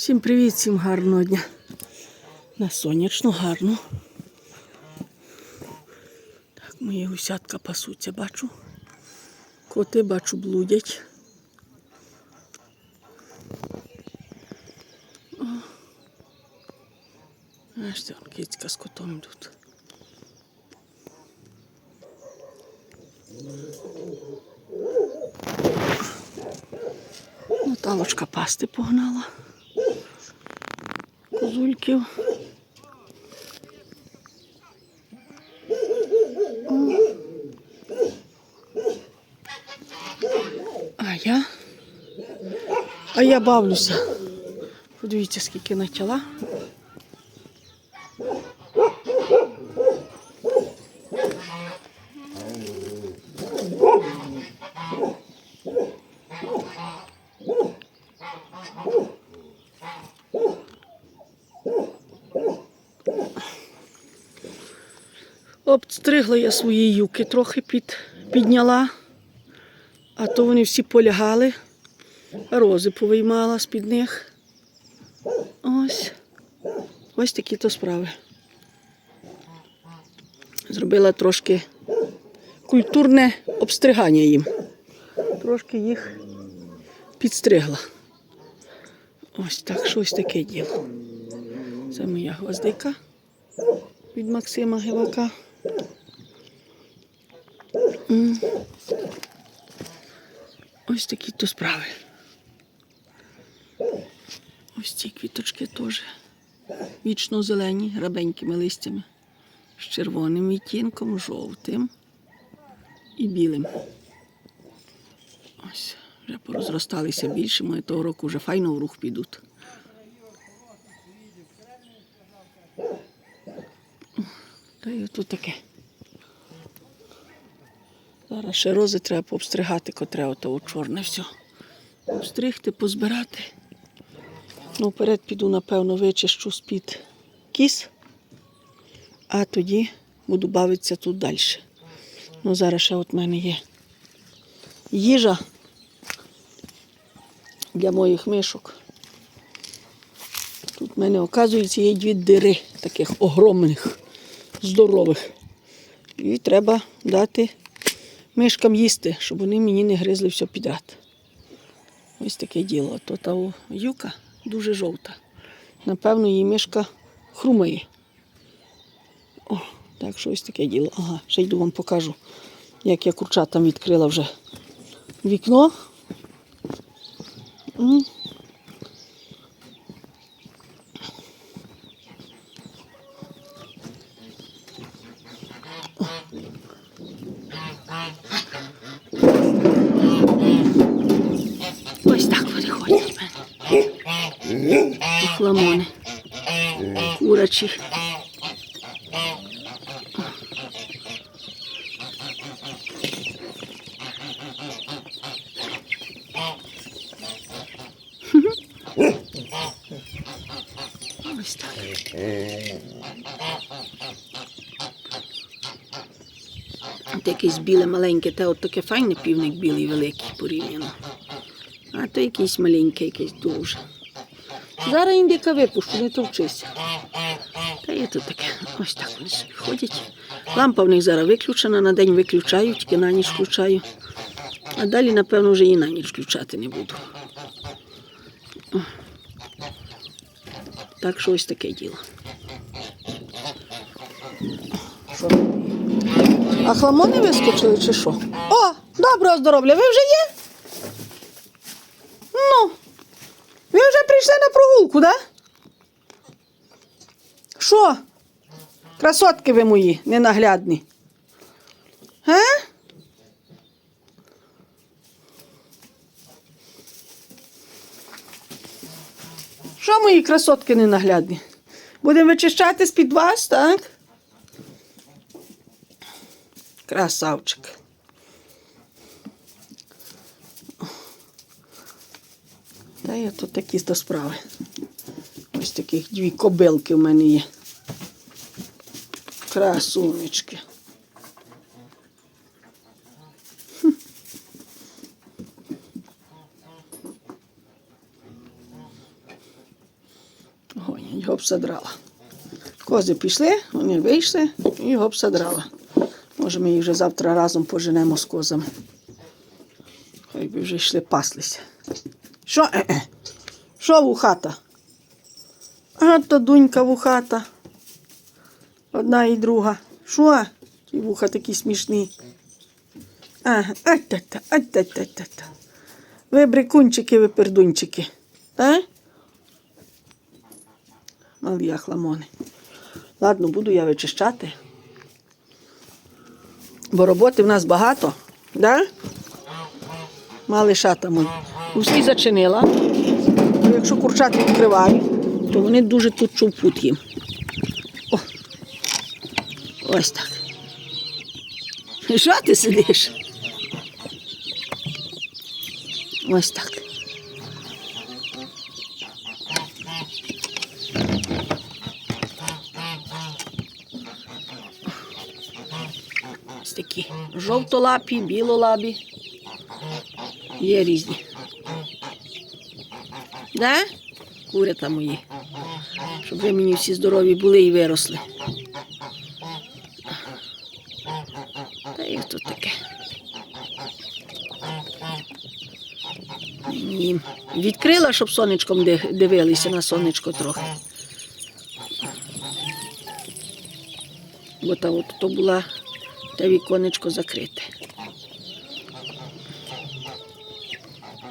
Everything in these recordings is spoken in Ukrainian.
Всім привіт, всім гарного дня. На сонячно, гарно. Так, мої гусятка пасуться, бачу. Коти, бачу, блудять. О. Аж он кицька з котом йдуть. Наталочка пасти погнала. Козульків. А я. А я бавлюся. Подивіться, скільки натяла. Обстригла я свої юки, трохи під, підняла, а то вони всі полягали, рози повиймала з-під них. Ось. Ось такі то справи. Зробила трошки культурне обстригання їм. Трошки їх підстригла. Ось так, щось таке діло. Це моя гвоздика від Максима Гивака. Ось такі то справи. Ось ці квіточки теж вічно зелені, грабенькими листями, з червоним відтінком, жовтим і білим. Ось, вже порозросталися більше, ми того року вже файно в рух підуть. Та й тут таке. Зараз ще рози треба пообстригати, котре ото чорне все. Обстригти, позбирати. Ну, вперед піду, напевно, вичищу з-під кіс, а тоді буду бавитися тут далі. Ну, зараз ще от в мене є їжа для моїх мишок. Тут в мене, оказується, є дві дири таких огромних, здорових. І треба дати мишкам їсти, щоб вони мені не гризли все підряд. Ось таке діло. То та юка дуже жовта. Напевно, її мишка хрумає. О, так що ось таке діло. Ага, ще йду вам покажу, як я курчатам відкрила вже вікно. Ось так вони ходять в мене. Охламони. Курачі. Ось так. От якесь біле маленьке, те от таке файне півник білий великий порівняно. А то якийсь маленький, якийсь дуже. Зараз індика випущу, не товчися. Та є тут таке. Ось так вони собі ходять. Лампа в них зараз виключена, на день виключаю, тільки на ніч включаю. А далі, напевно, вже і на ніч включати не буду. Так що ось таке діло. А хламони вискочили чи що? О, доброго здоров'я, ви вже є? Ну, ви вже прийшли на прогулку, да? Що? Красотки ви мої, ненаглядні. Га? Що мої красотки ненаглядні? Будемо вичищати з-під вас, так? Красавчик. Та є тут такі то справи. Ось таких дві кобилки в мене є. Красунечки. Його обсадрала. Кози пішли, вони вийшли і його обсадрала. Може, ми їх вже завтра разом поженемо з козами. Хай би вже йшли паслися. Що? е-е? Що вухата? А то дунька вухата. Одна і друга. Що? Ті вуха такі смішні. Ать-та-та-та-та. Ви брикунчики, ви пердунчики. А? Малі ахламони. Ладно, буду я вичищати. Бо роботи в нас багато, да? Мали шата мої. Усі зачинила. Якщо курчат відкриваю, то вони дуже тут чупуть їм. О. Ось так. І Що ти сидиш? Ось так. Ось такі жовтолапі, білолапі. Є різні. Да? Курята мої. Щоб ви мені всі здорові були і виросли. Та як тут таке. Ні. Відкрила, щоб сонечком дивилися на сонечко трохи. Бо та от то була те віконечко закрите.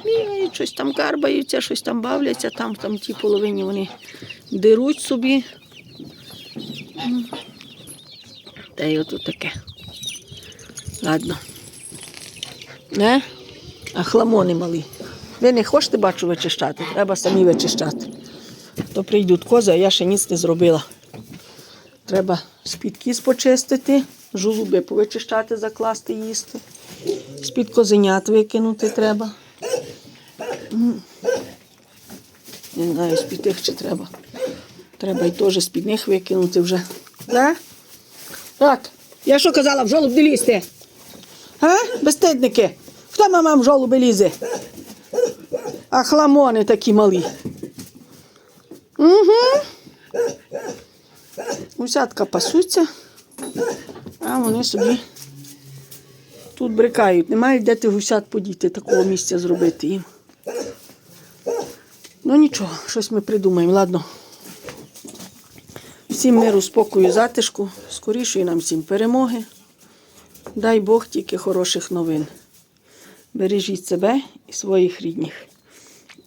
Бігають, щось там карбаються, щось там бавляться, там, там ті половині вони деруть собі. Та й ото таке. Ладно. Не? А хламони малі. Ви не хочете, бачу, вичищати, треба самі вичищати. То прийдуть кози, а я ще ніц не зробила. Треба з-під почистити, жолуби повичищати, закласти, їсти. З-під козенят викинути треба. Не знаю, з-під тих чи треба. Треба і теж з-під них викинути вже. Да? Так, я що казала, в жолуб не лізти? А? Безстидники. Хто мама в жолуби лізе? А хламони такі малі. Угу. Усятка пасуться, а вони собі тут брикають. Немає де ти гусят подіти, такого місця зробити їм. Ну нічого, щось ми придумаємо, ладно. Всім миру, спокою, затишку, скорішої нам всім перемоги. Дай Бог тільки хороших новин. Бережіть себе і своїх рідних.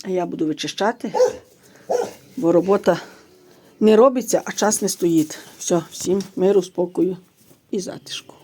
А я буду вичищати, бо робота не робиться, а час не стоїть. Все, всім миру, спокою і затишку.